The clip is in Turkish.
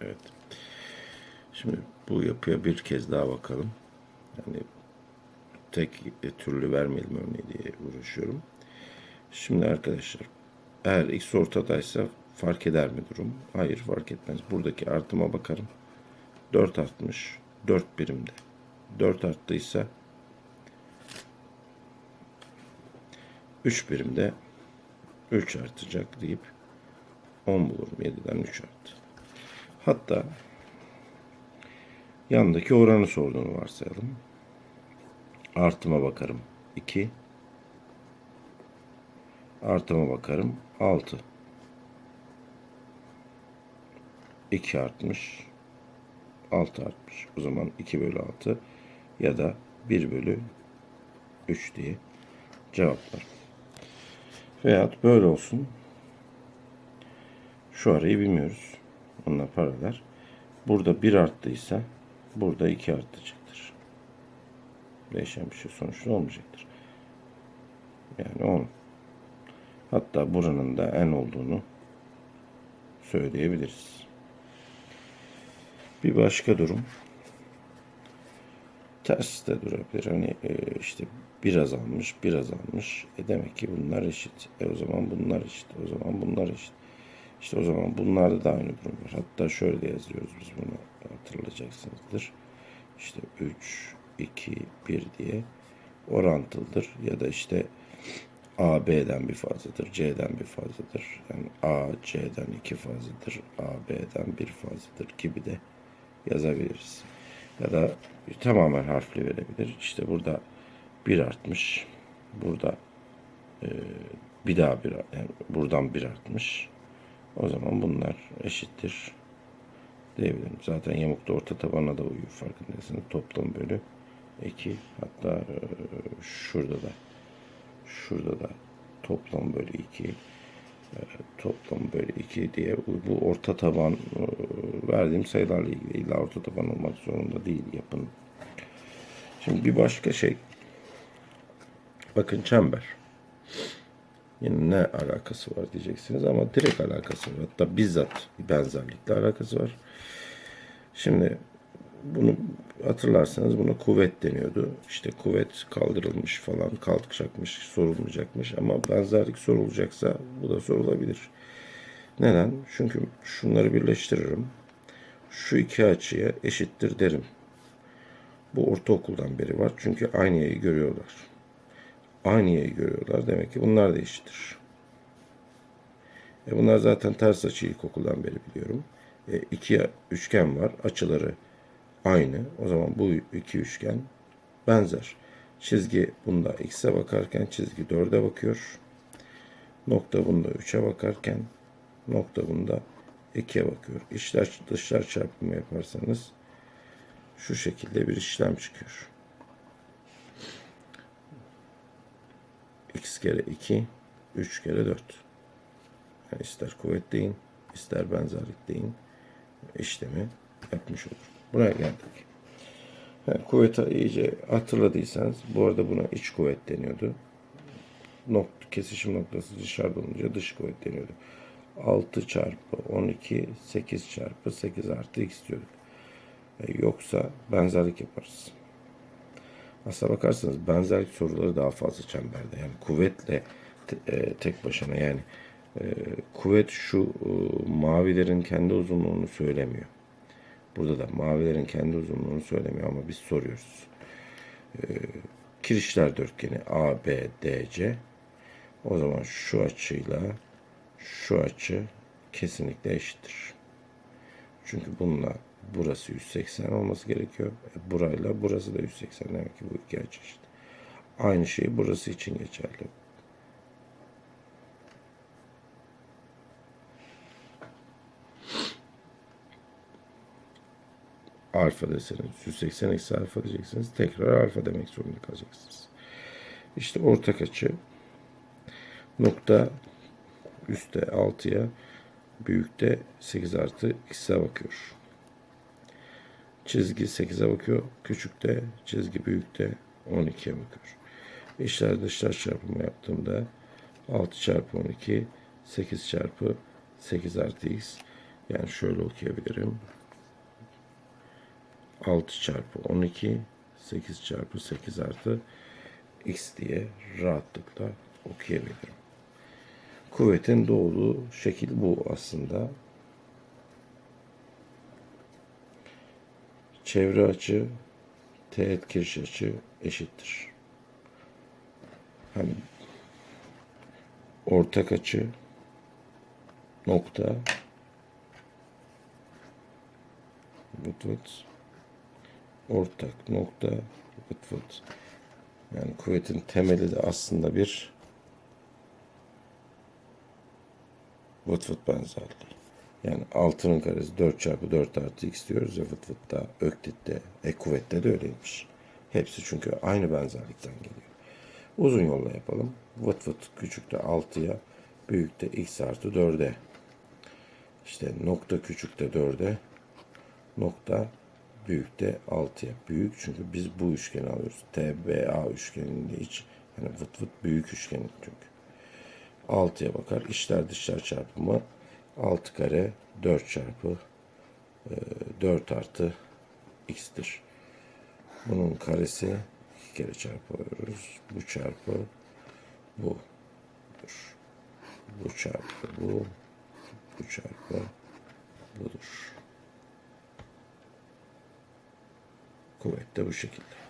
Evet. Şimdi bu yapıya bir kez daha bakalım. Yani tek türlü vermeyelim örneği diye uğraşıyorum. Şimdi arkadaşlar eğer x ortadaysa fark eder mi durum? Hayır fark etmez. Buradaki artıma bakarım. 4 artmış. 4 birimde. 4 arttıysa 3 birimde 3 artacak deyip 10 bulurum. 7'den 3 arttı. Hatta yandaki oranı sorduğunu varsayalım. Artıma bakarım. 2 Artıma bakarım. 6 2 artmış. 6 artmış. O zaman 2 bölü 6 ya da 1 bölü 3 diye cevaplar. Veyahut böyle olsun. Şu arayı bilmiyoruz. Onunla paralel. Burada 1 arttıysa burada 2 artacaktır. Değişen bir şey sonuçta olmayacaktır. Yani 10. Hatta buranın da en olduğunu söyleyebiliriz. Bir başka durum ters de durabilir. Hani e, işte bir azalmış, bir azalmış. E demek ki bunlar eşit. E o zaman bunlar eşit. O zaman bunlar eşit. İşte o zaman bunlarda da aynı durum var. Hatta şöyle de yazıyoruz biz bunu hatırlayacaksınızdır. İşte 3, 2, 1 diye orantılıdır. Ya da işte A B'den bir fazladır, C'den bir fazladır. Yani A C'den iki fazladır, A B'den bir fazladır gibi de yazabiliriz. Ya da tamamen harfli verebilir. İşte burada bir artmış. Burada e, bir daha bir yani buradan bir artmış. O zaman bunlar eşittir diyebilirim. Zaten yamukta orta tabana da uyuyor farkındaysanız. Toplam bölü 2 hatta e, şurada da şurada da toplam bölü 2 e, toplam bölü 2 diye bu orta taban e, verdiğim sayılarla ilgili illa orta taban olmak zorunda değil yapın. Şimdi bir başka şey bakın çember. Yine ne alakası var diyeceksiniz ama direkt alakası var. Hatta bizzat benzerlikle alakası var. Şimdi bunu hatırlarsanız buna kuvvet deniyordu. İşte kuvvet kaldırılmış falan, kalkacakmış, sorulmayacakmış ama benzerlik sorulacaksa bu da sorulabilir. Neden? Çünkü şunları birleştiririm. Şu iki açıya eşittir derim. Bu ortaokuldan beri var. Çünkü aynı yayı görüyorlar. Aynı yayı görüyorlar. Demek ki bunlar da eşittir. E bunlar zaten ters açı ilkokuldan beri biliyorum. E iki üçgen var. Açıları aynı. O zaman bu iki üçgen benzer. Çizgi bunda x'e bakarken çizgi 4'e bakıyor. Nokta bunda 3'e bakarken nokta bunda 2'ye bakıyor. İçler dışlar çarpımı yaparsanız şu şekilde bir işlem çıkıyor. X kere 2 3 kere 4. Yani ister kuvvet deyin, ister benzerlik deyin işlemi yapmış olur. Buraya geldik. Yani kuvveti iyice hatırladıysanız bu arada buna iç kuvvet deniyordu. Nokta, kesişim noktası dışarıda olunca dış kuvvet deniyordu. 6 çarpı 12 8 çarpı 8 artı x diyorduk. E, yoksa benzerlik yaparız. Aslına bakarsanız benzerlik soruları daha fazla çemberde. Yani kuvvetle e, tek başına yani e, kuvvet şu e, mavilerin kendi uzunluğunu söylemiyor. Burada da mavilerin kendi uzunluğunu söylemiyor ama biz soruyoruz. Ee, kirişler dörtgeni A, B, D, C. O zaman şu açıyla şu açı kesinlikle eşittir. Çünkü bununla burası 180 olması gerekiyor. E, burayla burası da 180 demek ki bu iki açı eşit. Aynı şey burası için geçerli. alfa deseniz 180 eksi alfa diyeceksiniz. Tekrar alfa demek zorunda kalacaksınız. İşte ortak açı nokta üstte 6'ya büyükte 8 artı x'e bakıyor. Çizgi 8'e bakıyor. Küçükte çizgi büyükte 12'ye bakıyor. İşler dışlar çarpımı yaptığımda 6 çarpı 12 8 çarpı 8 artı x Yani şöyle okuyabilirim. 6 çarpı 12 8 çarpı 8 artı x diye rahatlıkla okuyabilirim. Kuvvetin doğduğu şekil bu aslında. Çevre açı teğet kiriş açı eşittir. Hani ortak açı nokta vıt vıt ortak nokta vıt vıt yani kuvvetin temeli de aslında bir vıt vıt benzerliği. Yani altının karesi 4 çarpı 4 artı x diyoruz ya vıt vıtta, öklitte, e kuvvette de öyleymiş. Hepsi çünkü aynı benzerlikten geliyor. Uzun yolla yapalım. Vıt vıt küçükte 6'ya, büyükte x artı 4'e. İşte nokta küçükte 4'e, nokta büyükte 6'ya. Büyük çünkü biz bu üçgeni alıyoruz. TBA üçgeninde hiç yani vıt vıt büyük üçgen çünkü. 6'ya bakar. İçler dışlar çarpımı 6 kare 4 çarpı e, 4 artı x'tir. Bunun karesi 2 kere çarpıyoruz. Bu çarpı bu. Bu çarpı bu. Bu çarpı budur. Kuvvet de bu şekilde.